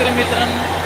शेतकरी मित्रांनो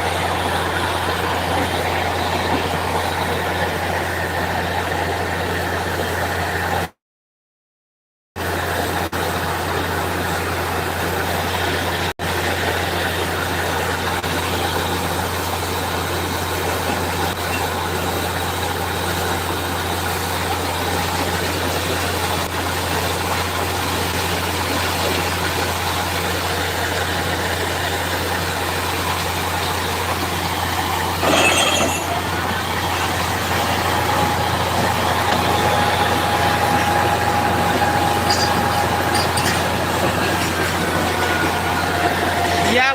या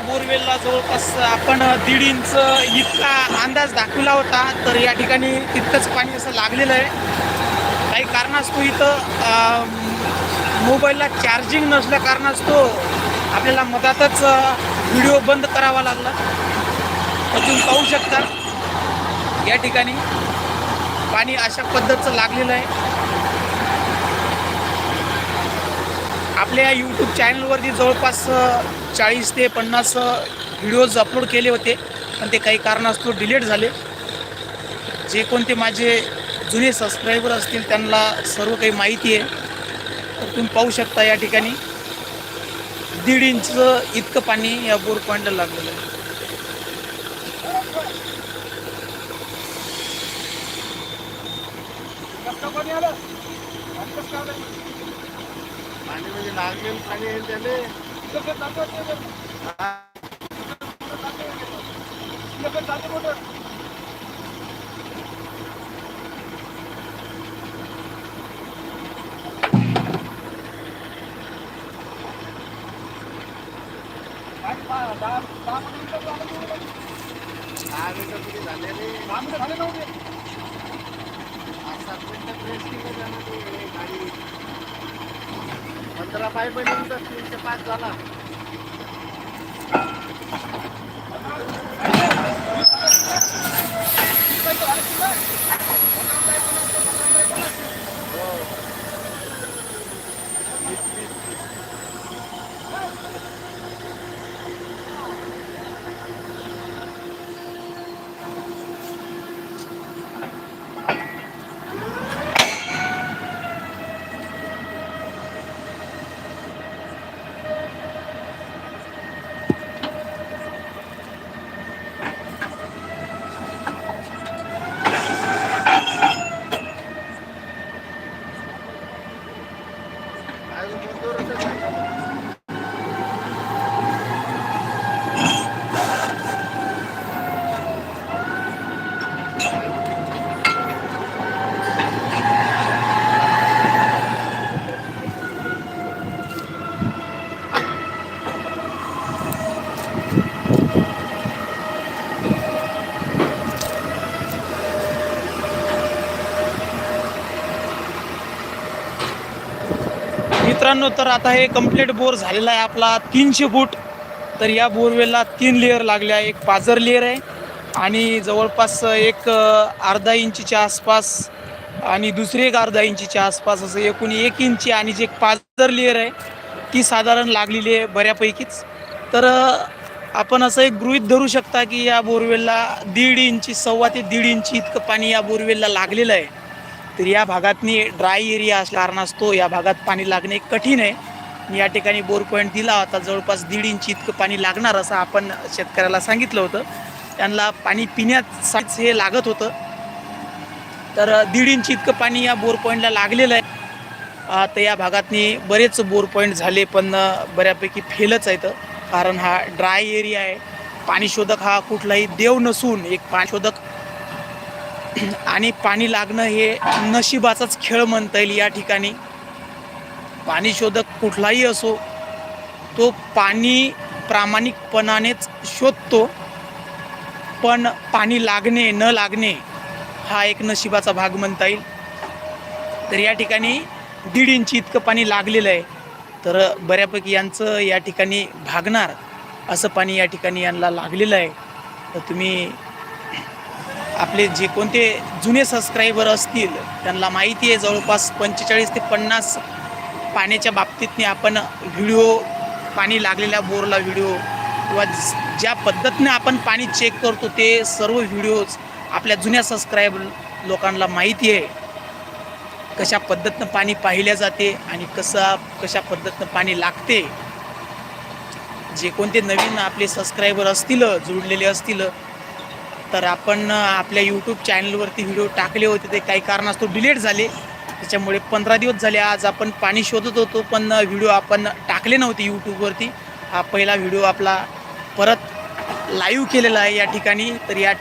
आपल्याला जवळपास आपण दीड इंच इतका अंदाज दाखवला होता तर या ठिकाणी तितकंच पाणी असं लागलेलं आहे. काही कारणास्तव इथं मोबाईलला चार्जिंग नसल्या कारणास्तव आपल्याला मधातच व्हिडिओ बंद करावा लागला. तर तुम्ही पाहू शकता या ठिकाणी पाणी अशा पद्धतीचं लागलेलं आहे. आपल्या यूट्यूब चॅनलवरती जवळपास चाळीस ते पन्नास व्हिडिओज अपलोड केले होते. पण ते काही कारणास्तव डिलीट झाले. जे कोणते माझे जुने सबस्क्रायबर असतील त्यांना सर्व काही माहिती आहे. तर तुम्ही पाहू शकता या ठिकाणी. दीड इंच इतकं पाणी या बोर पॉईंटला लागलेलं आहे. पाणी म्हणजे लागलेलं पाणी आहे त्याले दहा मिनिटं किती झाले. रे पाच सात मिनिटं रेस्ट केलं त्यानं ते गाडी पंधरा पाय पण तीनशे पाच झाला. Gracias. मित्रांनो तर आता हे कंप्लीट बोर झालेला आहे आपला तीनशे फूट. तर या बोरवेलला तीन लेअर लागल्या एक पाझर लेअर आहे आणि जवळपास एक अर्धा इंचीच्या आसपास आणि दुसरी एक अर्धा इंचीच्या आसपास असं एकूण एक इंची आणि जे एक पाझर लेअर आहे ती साधारण लागलेली आहे बऱ्यापैकीच. तर आपण असं एक गृहित धरू शकता की या बोरवेलला दीड इंची सव्वा ते दीड इंची इतकं पाणी या बोरवेलला लागलेलं आहे. तर या भागातनी ड्राय एरिया असल्या कारणास्तव या भागात पाणी लागणे कठीण आहे. मी या ठिकाणी बोर पॉईंट दिला होता जवळपास दीड इंच इतकं पाणी लागणार असं आपण शेतकऱ्याला सांगितलं होतं. त्यांना पाणी पिण्यासाठी हे लागत होतं. तर दीड इंच इतकं पाणी या बोर पॉईंटला लागलेलं आहे. तर या भागातनी बरेच बोर पॉईंट झाले पण बऱ्यापैकी फेलच आहेत. कारण हा ड्राय एरिया आहे. पाणी शोधक हा कुठलाही देव नसून एक पाणी शोधक आणि पाणी लागणं हे नशिबाचाच खेळ म्हणता येईल या ठिकाणी. पाणी शोधक कुठलाही असो तो पाणी प्रामाणिकपणानेच शोधतो. पण पाणी लागणे न लागणे हा एक नशिबाचा भाग म्हणता येईल. तर या ठिकाणी दीड इंची इतकं पाणी लागलेलं आहे. तर बऱ्यापैकी यांचं या ठिकाणी भागणार असं पाणी या ठिकाणी यांना लागलेलं आहे. तर तुम्ही आपले जे कोणते जुने सबस्क्रायबर असतील त्यांना माहिती आहे जवळपास पंचेचाळीस ते पन्नास पाण्याच्या बाबतीतने आपण व्हिडिओ पाणी लागलेल्या बोरला व्हिडिओ किंवा ज्या पद्धतीने आपण पाणी चेक करतो ते सर्व व्हिडिओज आपल्या जुन्या सबस्क्राईब लोकांना माहिती आहे. कशा पद्धतीनं पाणी पाहिल्या जाते आणि कसा कशा पद्धतीनं पाणी लागते. जे कोणते नवीन आपले सबस्क्रायबर असतील जुळलेले असतील तर आपण आपल्या यूट्यूब चॅनलवरती व्हिडिओ टाकले होते. ते काही कारणास्तव डिलीट झाले. त्याच्यामुळे पंधरा दिवस झाले. आज आपण पाणी शोधत होतो पण व्हिडिओ आपण टाकले नव्हते यूट्यूबवरती हा पहिला व्हिडिओ आपला परत लाईव्ह केलेला आहे या ठिकाणी. तर या